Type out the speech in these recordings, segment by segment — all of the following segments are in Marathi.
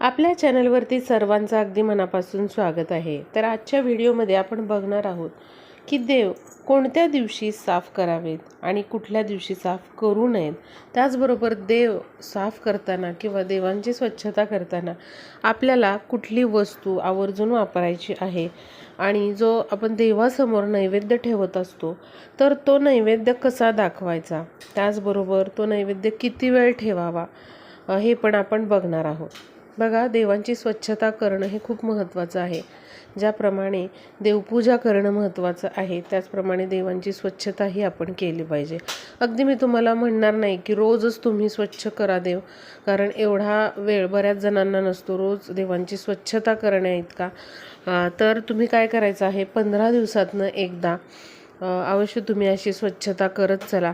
आपल्या चॅनलवरती सर्वांचं अगदी मनापासून स्वागत आहे. तर आजच्या व्हिडिओमध्ये आपण बघणार आहोत की देव कोणत्या दिवशी साफ करावेत आणि कुठल्या दिवशी साफ करू नयेत. त्याचबरोबर देव साफ करताना किंवा देवांची स्वच्छता करताना आपल्याला कुठली वस्तू आवर्जून वापरायची आहे आणि जो आपण देवासमोर नैवेद्य ठेवत असतो तर तो नैवेद्य कसा दाखवायचा? त्याचबरोबर तो नैवेद्य किती वेळ ठेवावा? हे पण आपण बघणार आहोत. बघा देवांची स्वच्छता करणं हे खूप महत्त्वाचं आहे. ज्याप्रमाणे देवपूजा करणं महत्त्वाचं आहे त्याचप्रमाणे देवांची स्वच्छताही आपण केली पाहिजे. अगदी मी तुम्हाला म्हणणार नाही की रोजच तुम्ही स्वच्छ करा देव कारण एवढा वेळ बऱ्याच जणांना नसतो रोज देवांची स्वच्छता करण्या इतका. तर तुम्ही काय करायचं आहे? पंधरा दिवसातनं एकदा अवश्य तुम्ही अशी स्वच्छता करत चला.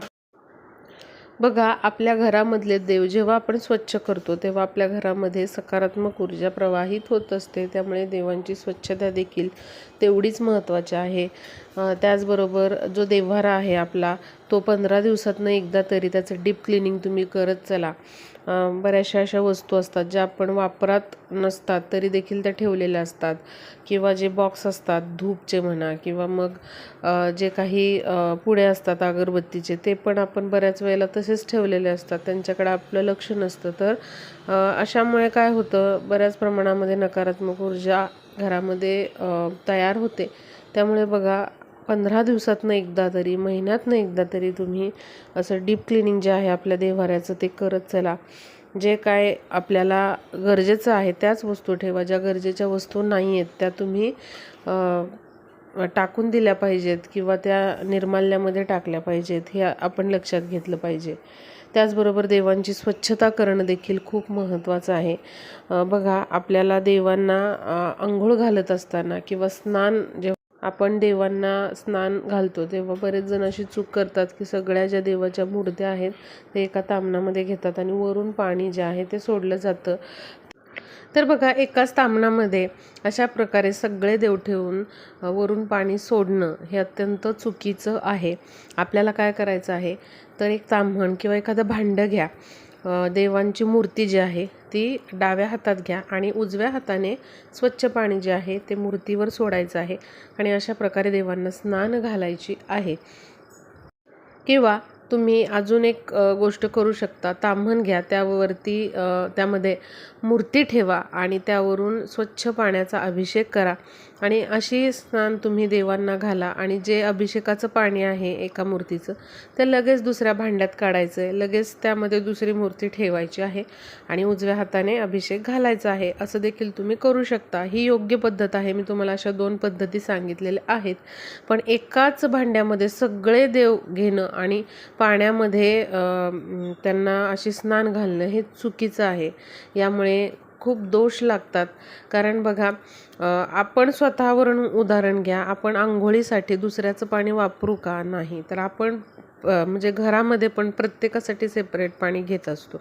बघा आपल्या घरामधले देव जेव्हा आपण स्वच्छ करतो तेव्हा आपल्या घरामध्ये सकारात्मक ऊर्जा प्रवाहित होत असते. त्यामुळे देवांची स्वच्छता देखील तेवढीच महत्त्वाची आहे. त्याचबरोबर जो देव्हारा आहे आपला तो पंधरा दिवसातनं एकदा तरी त्याचं डीप क्लिनिंग तुम्ही करत चला. बऱ्याचशा अशा वस्तू असतात ज्या आपण वापरात नसतात तरी देखील त्या ठेवलेल्या असतात. किंवा जे बॉक्स असतात धूपचे म्हणा किंवा मग जे काही पुढे असतात अगरबत्तीचे ते पण आपण बऱ्याच वेळेला तसेच ठेवलेले असतात. त्यांच्याकडे आपलं लक्ष नसतं. तर अशामुळे काय होतं बऱ्याच प्रमाणामध्ये नकारात्मक ऊर्जा घरामध्ये तयार होते. त्यामुळे बघा पंधरा दिवसातनं एकदा तरी महिन्यातनं एकदा तरी तुम्ही असं डीप क्लिनिंग जे आहे आपल्या देव्हाऱ्याचं ते करत चला. जे काय आपल्याला गरजेचं आहे त्याच वस्तू ठेवा. ज्या गरजेच्या वस्तू नाही आहेत त्या तुम्ही टाकून दिल्या पाहिजेत किंवा त्या निर्माल्यामध्ये टाकल्या पाहिजेत हे आपण लक्षात घेतलं पाहिजे. त्याचबरोबर देवांची स्वच्छता करणं देखील खूप महत्त्वाचं आहे. बघा आपल्याला देवांना आंघोळ घालत असताना किंवा स्नान जेव्हा आपण देवांना स्नान घालतो तेव्हा बरेच जण अशी चूक करतात की सगळ्या ज्या देवाच्या मूर्त्या आहेत ते एका तामणामध्ये घेतात आणि वरून पाणी जे आहे ते सोडलं जातं. तर बघा एकाच तामणामध्ये अशा प्रकारे सगळे देव ठेवून वरून पाणी सोडणं हे अत्यंत चुकीचं आहे. आपल्याला काय करायचं आहे? तर एक ताम्हण किंवा एखादं भांडं घ्या. देवांची मूर्ती जी आहे ती डाव्या हातात घ्या आणि उजव्या हाताने स्वच्छ पाणी जे आहे ते मूर्तीवर सोडायचं आहे. आणि अशा प्रकारे देवांना स्नान घालायची आहे. किंवा तुम्ही अजून एक गोष्ट करू शकता. ताम्हण घ्या त्यावरती त्यामध्ये मूर्ती ठेवा आणि त्यावरून स्वच्छ पाण्याचा अभिषेक करा. आणि अशी स्नान तुम्ही देवांना घाला आणि जे अभिषेकाचं पाणी आहे एका मूर्तीचं ते लगेच दुसऱ्या भांड्यात काढायचं आहे. लगेच त्यामध्ये दुसरी मूर्ती ठेवायची आहे आणि उजव्या हाताने अभिषेक घालायचा आहे. असं देखील तुम्ही करू शकता. ही योग्य पद्धत आहे. मी तुम्हाला अशा दोन पद्धती सांगितलेल्या आहेत. पण एकाच भांड्यामध्ये सगळे देव घेणं आणि पाण्यामध्ये त्यांना अशी स्नान घालणं हे चुकीचं आहे. यामुळे खूप दोष लागतात. कारण बघा आपण स्वतःवरून उदाहरण घ्या. आपण आंघोळीसाठी दुसऱ्याचं पाणी वापरू का नाही? तर आपण म्हणजे घरामध्ये पण प्रत्येकासाठी सेपरेट पाणी घेत असतो.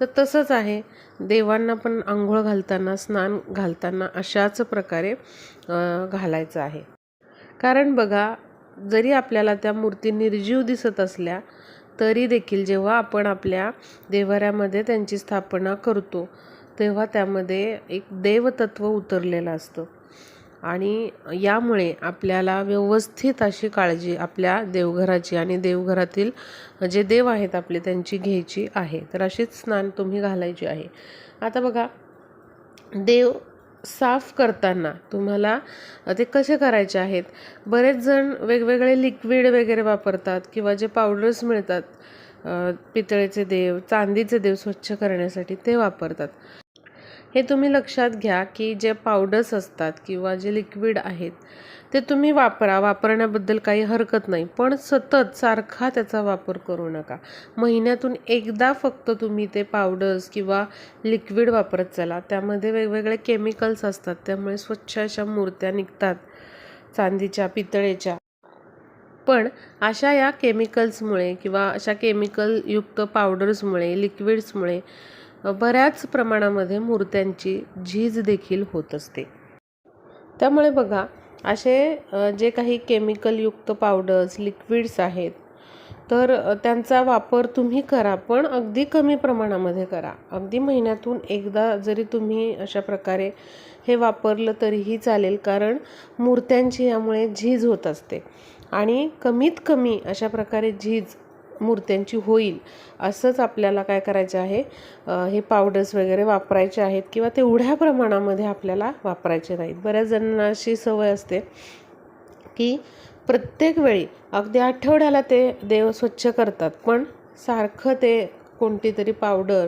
तर तसंच आहे. देवांना पण आंघोळ घालताना स्नान घालताना अशाच प्रकारे घालायचं आहे. कारण बघा जरी आपल्याला त्या मूर्ती निर्जीव दिसत असल्या तरी देखील जेव्हा आपण आपल्या देवऱ्यामध्ये त्यांची स्थापना करतो तेव्हा त्यामध्ये एक देवतत्व उतरलेलं असतं. आणि यामुळे आपल्याला व्यवस्थित अशी काळजी आपल्या देवघराची आणि देवघरातील जे देव आहेत आपले त्यांची घ्यायची आहे. तर अशीच स्नान तुम्ही घालायची आहे. आता बघा देव साफ करताना तुम्हाला ते कसे करायचे आहेत? बरेच जण वेगवेगळे लिक्विड वगैरे वापरतात किंवा जे पावडर्स मिळतात पितळेचे देव चांदीचे देव स्वच्छ करण्यासाठी ते वापरतात. हे तुम्ही लक्षात घ्या की जे पावडर्स असतात किंवा जे लिक्विड आहेत ते तुम्ही वापरा. वापरण्याबद्दल काही हरकत नाही. पण सतत सारखा त्याचा वापर करू नका. महिन्यातून एकदा फक्त तुम्ही ते पावडर्स किंवा लिक्विड वापरत चला. त्यामध्ये वेगवेगळे केमिकल्स असतात. त्यामुळे स्वच्छ अशा मूर्त्या निघतात. चांदीच्या पितळेच्या. पण अशा या केमिकल्समुळे किंवा अशा केमिकलयुक्त पावडर्समुळे लिक्विड्समुळे बऱ्याच प्रमाणामध्ये मूर्त्यांची झीज देखील होत असते. त्यामुळे बघा असे जे काही केमिकलयुक्त पावडर्स लिक्विड्स आहेत तर त्यांचा वापर तुम्ही करा पण अगदी कमी प्रमाणामध्ये करा. अगदी महिन्यातून एकदा जरी तुम्ही अशा प्रकारे हे वापरलं तरीही चालेल कारण मूर्त्यांची यामुळे झीज होत असते. आणि कमीत कमी अशा प्रकारे झीज मूर्त्यांची होईल असंच आपल्याला काय करायचं आहे? हे पावडर्स वगैरे वापरायचे आहेत किंवा तेवढ्या प्रमाणामध्ये आपल्याला वापरायचे नाहीत. बऱ्याच जणांना अशी सवय असते की प्रत्येक वेळी अगदी आठवड्याला ते देव स्वच्छ करतात पण सारखं ते कोणती तरी पावडर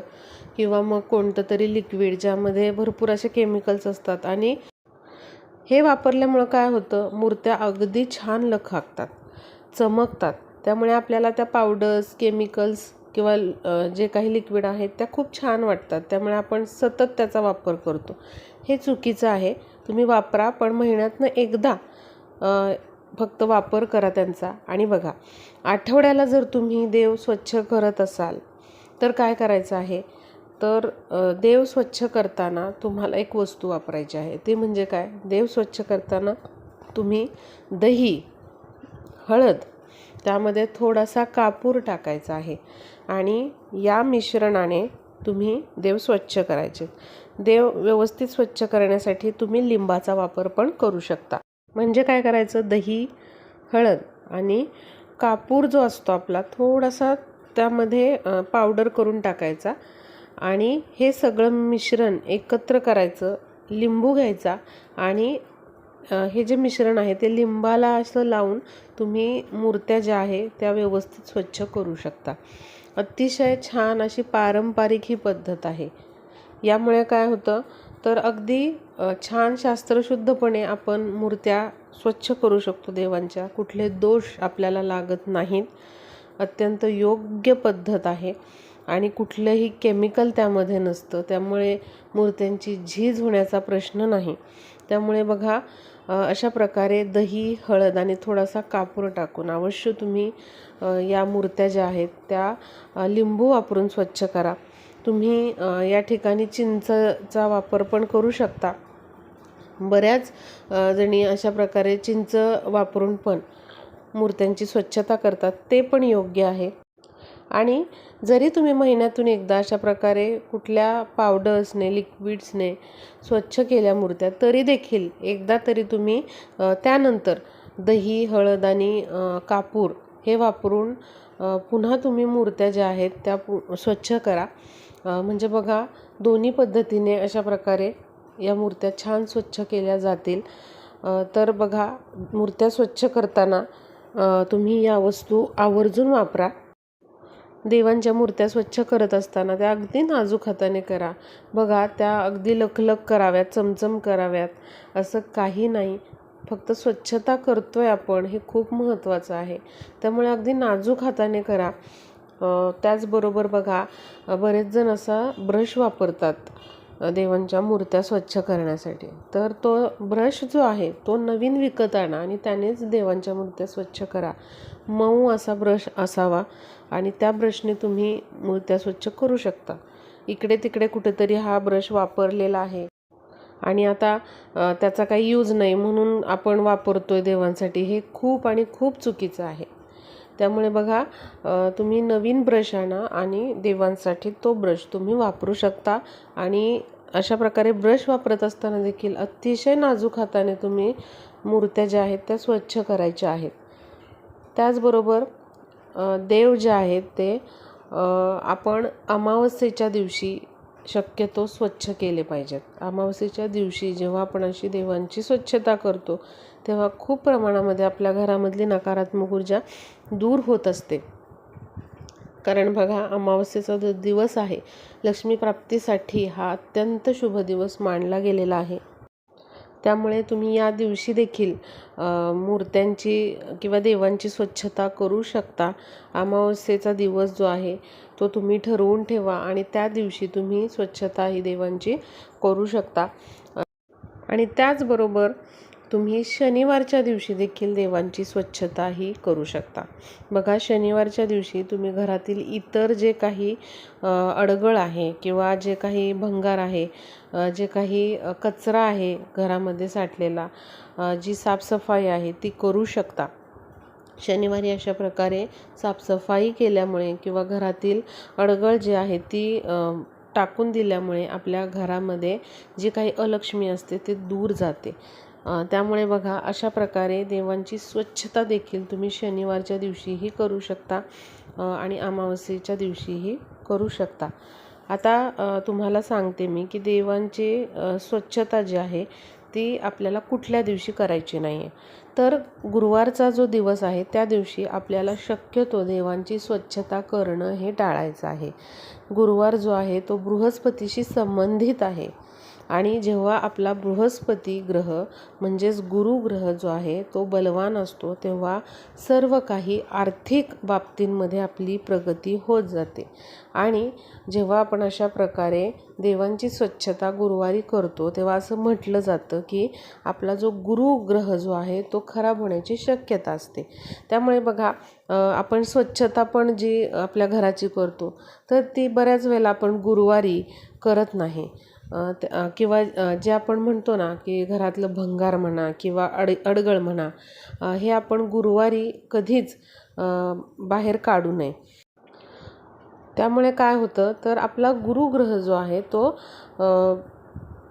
किंवा मग कोणतं तरी लिक्विड ज्यामध्ये भरपूर असे केमिकल्स असतात आणि हे वापरल्यामुळं काय होतं? मूर्त्या अगदी छान लखाकतात चमकतात. त्यामुळे आपल्याला त्या पावडर्स केमिकल्स किंवा जे काही लिक्विड आहेत त्या खूप छान वाटतात. त्यामुळे आपण सतत त्याचा वापर करतो. हे चुकीचं आहे. तुम्ही वापरा पण महिन्यातनं एकदा फक्त वापर करा त्यांचा. आणि बघा आठवड्याला जर तुम्ही देव स्वच्छ करत असाल तर काय करायचं आहे? तर देव स्वच्छ करताना तुम्हाला एक वस्तू वापरायची आहे. ते म्हणजे काय? देव स्वच्छ करताना तुम्ही दही हळद त्यामध्ये थोडासा कापूर टाकायचा आहे. आणि या मिश्रणाने तुम्ही देव स्वच्छ करायचे. देव व्यवस्थित स्वच्छ करण्यासाठी तुम्ही लिंबाचा वापर पण करू शकता. म्हणजे काय करायचं? दही हळद आणि कापूर जो असतो आपला थोडासा त्यामध्ये पावडर करून टाकायचा. आणि हे सगळं मिश्रण एकत्र करायचं. लिंबू घ्यायचा आणि हे जे मिश्रण आहे ते लिंबाला असं लावून तुम्ही मूर्त्या ज्या आहे त्या व्यवस्थित स्वच्छ करू शकता. अतिशय छान अशी पारंपरिक ही पद्धत आहे. यामुळे काय होतं तर अगदी छान शास्त्रशुद्धपणे आपण मूर्त्या स्वच्छ करू शकतो देवांच्या. कुठले दोष आपल्याला लागत नाहीत. अत्यंत योग्य पद्धत आहे. आणि कुठलंही केमिकल त्यामध्ये नसतं. त्यामुळे मूर्त्यांची झीज होण्याचा प्रश्न नाही. त्यामुळे बघा अशा प्रकारे दही हळद आणि थोडासा कापूर टाकून अवश्य तुम्ही या मूर्त्या ज्या आहेत त्या लिंबू वापरून स्वच्छ करा. तुम्ही या ठिकाणी चिंचचा वापर पण करू शकता. बऱ्याच जणी अशा प्रकारे चिंच वापरून पण मूर्त्यांची स्वच्छता करतात. ते पण योग्य आहे. आणि जरी तुम्ही महिन्यातून एकदा अशा प्रकारे कुठल्या पावडर्सने लिक्विड्सने स्वच्छ केल्या मूर्त्या तरी देखील एकदा तरी तुम्ही त्यानंतर दही हळद आणि कापूर हे वापरून पुन्हा तुम्ही मूर्त्या ज्या आहेत त्या पु स्वच्छ करा. म्हणजे बघा दोन्ही पद्धतीने अशा प्रकारे या मूर्त्या छान स्वच्छ केल्या जातील. तर बघा मूर्त्या स्वच्छ करताना तुम्ही या वस्तू आवर्जून वापरा. देवांच्या मूर्त्या स्वच्छ करत असताना त्या अगदी नाजूक हाताने करा. बघा त्या अगदी लखलख कराव्यात चमचम कराव्यात. असं काही नाही. फक्त स्वच्छता करतोय आपण हे खूप महत्त्वाचं आहे. त्यामुळे अगदी नाजूक हाताने करा. त्याचबरोबर बघा बरेच जण असा ब्रश वापरतात देवांच्या मूर्त्या स्वच्छ करण्यासाठी. तर तो ब्रश जो आहे तो नवीन विकत आणा आणि त्यानेच देवांच्या मूर्त्या स्वच्छ करा. मऊ असा ब्रश असावा आणि त्या ब्रशने तुम्ही मूर्त्या स्वच्छ करू शकता. इकडे तिकडे कुठेतरी हा ब्रश वापरलेला आहे. आणि आता त्याचा काही यूज नाही म्हणून आपण वापरतो आहे देवांसाठी हे खूप आणि खूप चुकीचं आहे. त्यामुळे बघा तुम्ही नवीन ब्रश आणा आणि देवांसाठी तो ब्रश तुम्ही वापरू शकता आणि अशा प्रकारे ब्रश वापरत असताना देखील अतिशय नाजूक हाताने तुम्ही मूर्त्या ज्या आहेत त्या स्वच्छ करायच्या आहेत. त्याचबरोबर देव जे आहेत ते आपण अमावस्येच्या दिवशी शक्यतो स्वच्छ केले पाहिजेत. अमावस्येच्या दिवशी जेव्हा आपण अशी देवांची स्वच्छता करतो तेव्हा खूप प्रमाणामध्ये आपल्या घरामधली नकारात्मक ऊर्जा दूर होत असते. कारण बघा अमावस्येचा जो दिवस आहे लक्ष्मी प्राप्तीसाठी हा अत्यंत शुभ दिवस मानला गेलेला आहे. त्यामुळे तुम्ही या दिवशी देखील मूर्त्यांची किंवा देवांची स्वच्छता करू शकता. अमावस्येचा दिवस जो आहे तो तुम्ही ठरवून ठेवा आणि त्या दिवशी तुम्ही स्वच्छता ही देवांची करू शकता. आणि त्याचबरोबर तुम्ही शनिवारच्या दिवशी देखील देवांची स्वच्छता ही करू शकता. बघा शनिवारच्या दिवशी तुम्ही घरातील इतर जे काही अडगळ आहे किंवा जे काही भंगार आहे जे काही कचरा आहे घरामध्ये साठलेला जी साफसफाई आहे ती करू शकता. शनिवारी अशा प्रकारे साफसफाई केल्यामुळे किंवा घरातील अडगळ जी आहे ती टाकून दिल्यामुळे आपल्या घरामध्ये जी काही अलक्ष्मी असते ते दूर जाते. त्यामुळे बघा अशा प्रकारे देवांची स्वच्छता देखील तुम्ही शनिवारच्या दिवशीही करू शकता आणि अमावस्येच्या दिवशीही करू शकता. आता तुम्हाला सांगते मी की देवांची स्वच्छता जी आहे ती आपल्याला कुठल्या दिवशी करायची नाही आहे तर गुरुवारचा जो दिवस आहे त्या दिवशी आपल्याला शक्यतो देवांची स्वच्छता करणं हे टाळायचं आहे. गुरुवार जो आहे तो बृहस्पतीशी संबंधित आहे. आणि जेव्हा आपला बृहस्पती ग्रह म्हणजेच गुरुग्रह जो आहे तो बलवान असतो तेव्हा सर्व काही आर्थिक बाबतींमध्ये आपली प्रगती होत जाते. आणि जेव्हा आपण अशा प्रकारे देवांची स्वच्छता गुरुवारी करतो तेव्हा असं म्हटलं जातं की आपला जो गुरुग्रह जो आहे तो खराब होण्याची शक्यता असते. त्यामुळे बघा आपण स्वच्छता पण जी आपल्या घराची करतो तर ती बऱ्याच वेळेला आपण गुरुवारी करत नाही. किंवा जे आपण म्हणतो ना की घरातलं भंगार म्हणा किंवा अड अडगळ म्हणा हे आपण गुरुवारी कधीच बाहेर काढू नये. त्यामुळे काय होतं तर आपला गुरुग्रह जो आहे तो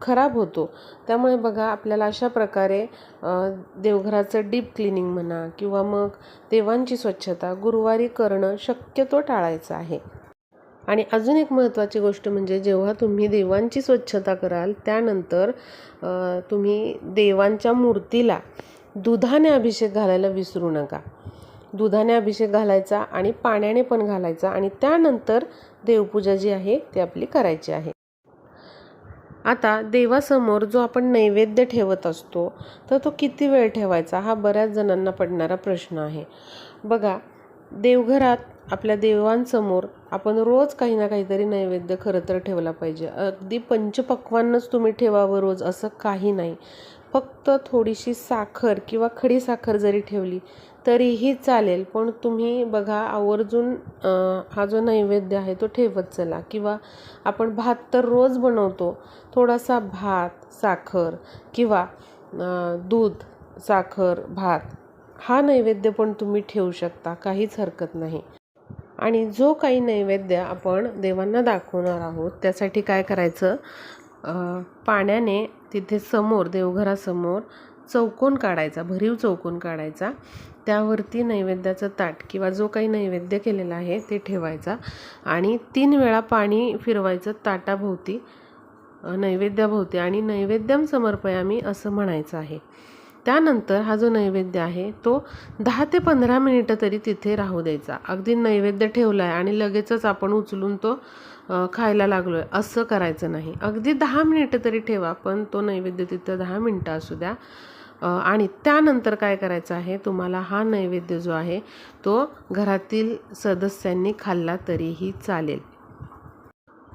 खराब होतो. त्यामुळे बघा आपल्याला अशा प्रकारे देवघराचं डीप क्लिनिंग म्हणा किंवा मग देवांची स्वच्छता गुरुवारी करणं शक्यतो टाळायचं आहे. आणि अजून एक महत्त्वाची गोष्ट म्हणजे जेव्हा तुम्ही देवांची स्वच्छता कराल त्यानंतर तुम्ही देवांच्या मूर्तीला दुधाने अभिषेक घालायला विसरू नका. दुधाने अभिषेक घालायचा आणि पाण्याने पण घालायचा आणि त्यानंतर देवपूजा जी आहे ती आपली करायची आहे. आता देवासमोर जो आपण नैवेद्य ठेवत असतो तर तो किती वेळ ठेवायचा हा बऱ्याच जणांना पडणारा प्रश्न आहे. बघा देवघरात आपल्या देवांसमोर आपण रोज काही ना काहीतरी नैवेद्य खरं तर ठेवला पाहिजे. अगदी पंचपक्वान्नच तुम्ही ठेवावं रोज असं काही नाही. फक्त थोडीशी साखर किंवा खडी साखर जरी ठेवली तरीही चालेल. पण तुम्ही बघा आवर्जून हा जो नैवेद्य आहे तो ठेवत चला. किंवा आपण भात तर रोज बनवतो. थोडासा भात साखर किंवा दूध साखर भात हा नैवेद्य पण तुम्ही ठेवू शकता. काहीच हरकत नाही. आणि जो काही नैवेद्य आपण देवांना दाखवणार आहोत त्यासाठी काय करायचं? पाण्याने तिथे समोर देवघरासमोर चौकोन काढायचा भरीव चौकोन काढायचा. त्यावरती नैवेद्याचं ताट किंवा जो काही नैवेद्य केलेला आहे ते ठेवायचा आणि तीन वेळा पाणी फिरवायचं ताटाभोवती नैवेद्याभोवती. आणि नैवेद्यम समर्पयामी असं म्हणायचं आहे. त्यानंतर हा जो नैवेद्य आहे तो दहा ते पंधरा मिनिटं तरी तिथे राहू द्यायचा. अगदी नैवेद्य ठेवला आहे आणि लगेचच आपण उचलून तो खायला लागलो आहे असं करायचं नाही. अगदी दहा मिनिटं तरी ठेवा पण तो नैवेद्य तिथं दहा मिनटं असू द्या. आणि त्यानंतर काय करायचं आहे तुम्हाला हा नैवेद्य जो आहे तो घरातील सदस्यांनी खाल्ला तरीही चालेल.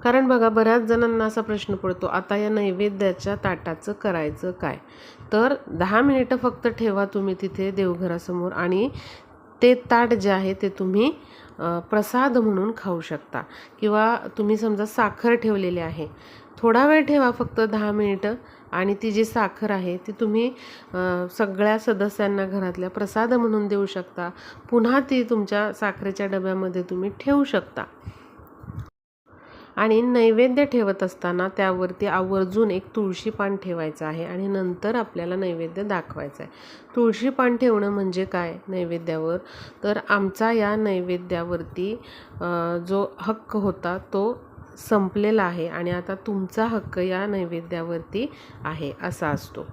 कारण बघा बऱ्याच जणांना असा प्रश्न पडतो आता या नैवेद्याच्या ताटाचं करायचं काय? तर दहा मिनिटं फक्त ठेवा तुम्ही तिथे देवघरासमोर आणि ते ताट जे आहे ते तुम्ही प्रसाद म्हणून खाऊ शकता. किंवा तुम्ही समजा साखर ठेवलेली आहे थोडा वेळ ठेवा फक्त दहा मिनिटं आणि ती जी साखर आहे ती तुम्ही सगळ्या सदस्यांना घरातल्या प्रसाद म्हणून देऊ शकता. पुन्हा ती तुमच्या साखरेच्या डब्यामध्ये तुम्ही ठेवू शकता. आणि नैवेद्य ठेवत असताना त्यावरती आवर्जून एक तुळशी पान ठेवायचं आहे आणि नंतर आपल्याला नैवेद्य दाखवायचं आहे. तुळशी पान ठेवणं म्हणजे काय नैवेद्यावर? तर आमचा या नैवेद्यावरती जो हक्क होता तो संपलेला आहे आणि आता तुमचा हक्क या नैवेद्यावरती आहे असा असतो.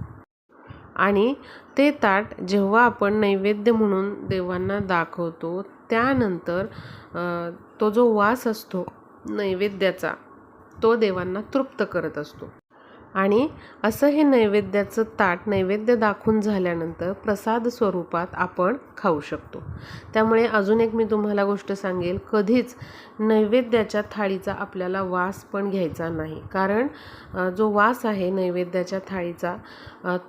आणि ते ताट जेव्हा आपण नैवेद्य म्हणून देवांना दाखवतो त्यानंतर तो जो वास असतो नैवेद्याचा तो देवांना तृप्त करत असतो. आणि असं हे नैवेद्याचं ताट नैवेद्य दाखवून झाल्यानंतर प्रसाद स्वरूपात आपण खाऊ शकतो. त्यामुळे अजून एक मी तुम्हाला गोष्ट सांगेल. कधीच नैवेद्याच्या थाळीचा आपल्याला वास पण घ्यायचा नाही. कारण जो वास आहे नैवेद्याच्या थाळीचा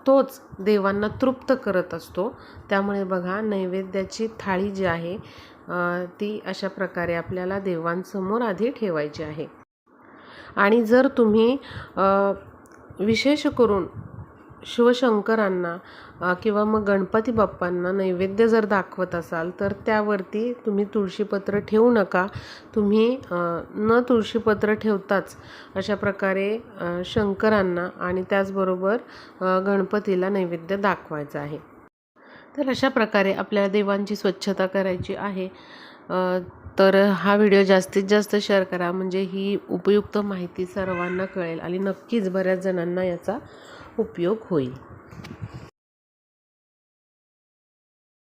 तोच देवांना तृप्त करत असतो. त्यामुळे बघा नैवेद्याची थाळी जी आहे ती अशा प्रकारे आपल्याला देवांसमोर आधी ठेवायची आहे. आणि जर तुम्ही विशेष करून शिवशंकरांना किंवा मग गणपती बाप्पांना नैवेद्य जर दाखवत असाल तर त्यावरती तुम्ही तुळशीपत्र ठेवू नका. तुम्ही न तुळशीपत्र ठेवताच अशा प्रकारे शंकरांना आणि त्याचबरोबर गणपतीला नैवेद्य दाखवायचं आहे. तर अशा प्रकारे आपल्या देवांची स्वच्छता करायची आहे. तर हा व्हिडिओ जास्तीत जास्त शेअर करा. म्हणजे ही उपयुक्त माहिती सर्वांना कळेल आणि नक्कीच बऱ्याच जणांना याचा उपयोग होईल.